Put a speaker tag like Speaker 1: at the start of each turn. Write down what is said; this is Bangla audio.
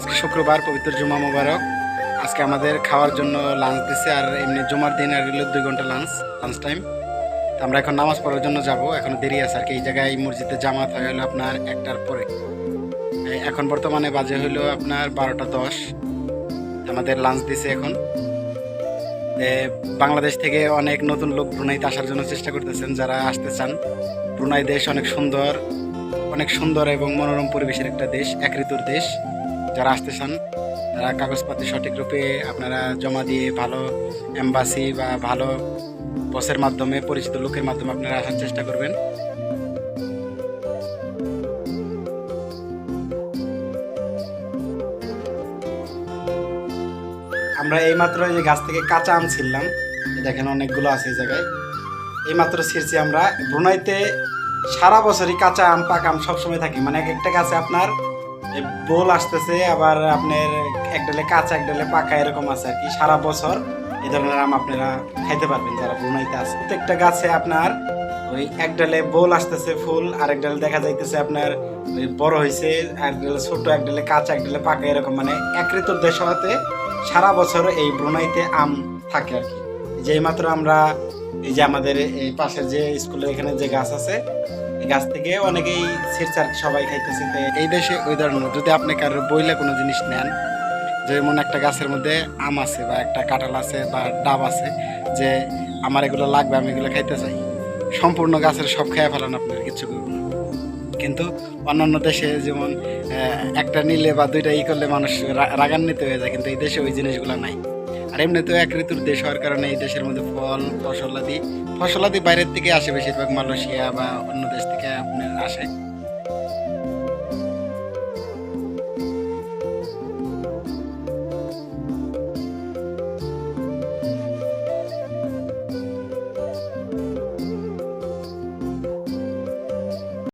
Speaker 1: আজকে শুক্রবার পবিত্র জুমা মোবারক। আজকে আমাদের খাওয়ার জন্য লাঞ্চ দিছে আর এমনি জুমার দিন আর হলো দুই ঘণ্টা লাঞ্চ লাঞ্চ টাইম তো আমরা এখন নামাজ পড়ার জন্য যাব, এখন দেরি আছে আর কি। এই জায়গায় মসজিদে জামাত হয় হলো আপনার একটার পরে। এখন বর্তমানে বাজে হলো আপনার বারোটা দশ। আমাদের লাঞ্চ দিছে এখন। বাংলাদেশ থেকে অনেক নতুন লোক ব্রুনাইতে আসার জন্য চেষ্টা করতেছেন যারা আসতে চান। ব্রুনাই দেশ অনেক সুন্দর অনেক সুন্দর এবং মনোরম পরিবেশের একটা দেশ, এক ঋতুর দেশ। যারা আসতে চান তারা কাগজপাতি সঠিক রূপে আপনারা জমা দিয়ে ভালো এম্বাসি বা ভালো বসের মাধ্যমে, পরিচিত লোকের মাধ্যমে আপনারা আসার চেষ্টা করবেন। আমরা এইমাত্র এই যে গাছ থেকে কাঁচা আম ছিললাম দেখেন অনেকগুলো আছে এই জায়গায়। এইমাত্র ছিঁড়ছি আমরা। ব্রুনাইতে সারা বছরই কাঁচা আম, পাকা আম সবসময় থাকে। মানে এক একটা গাছে আপনার বোল আসতেছে, আবার আপনার এক ডালে কাঁচা, এক ডালে পাকা এরকম আছে আর কি। সারা বছর এই ধরনের আম আপনারা খাইতে পারবেন, যারা ব্রুনাইতে আছে প্রত্যেকটা গাছে আপনার ওই এক ডালে বোল আসতেছে ফুল আর ডালে দেখা যাইতেছে আপনার ওই বড় হয়েছে এক ডালে ছোট, এক ডালে কাঁচা, এক ডালে পাকা এরকম। মানে এক ঋতুর দেশ হওয়াতে সারা বছর এই ব্রুনাইতে আম থাকে আর কি। যেই মাত্র আমরা এই যে আমাদের এই পাশের যে স্কুলের এখানে যে গাছ আছে, এই গাছ থেকে অনেকেই আর সবাই খাইতেছে। এই দেশে ওই ধরনের যদি আপনি কারোর বইলে কোনো জিনিস নেন যেমন একটা গাছের মধ্যে আম আছে বা একটা কাঁঠাল আছে বা ডাব আছে, যে আমার এগুলো লাগবে, আমি এগুলো খাইতে চাই, সম্পূর্ণ গাছের সব খেয়ে ফেলান আপনার কিছু কিন্তু অন্যান্য দেশে যেমন একটা নিলে বা দুইটা ই করলে মানুষ রাগান্বিত হয়ে যায়, কিন্তু এই দেশে ওই জিনিসগুলো নাই। আর এমনি তো এক ঋতুর দেশ হওয়ার কারণে এই দেশের মধ্যে ফল, ফসলাদি ফসলাদি বাইরের থেকে আসে বেশিরভাগ মালয়েশিয়া বা অন্য দেশ থেকে আপনার আসে।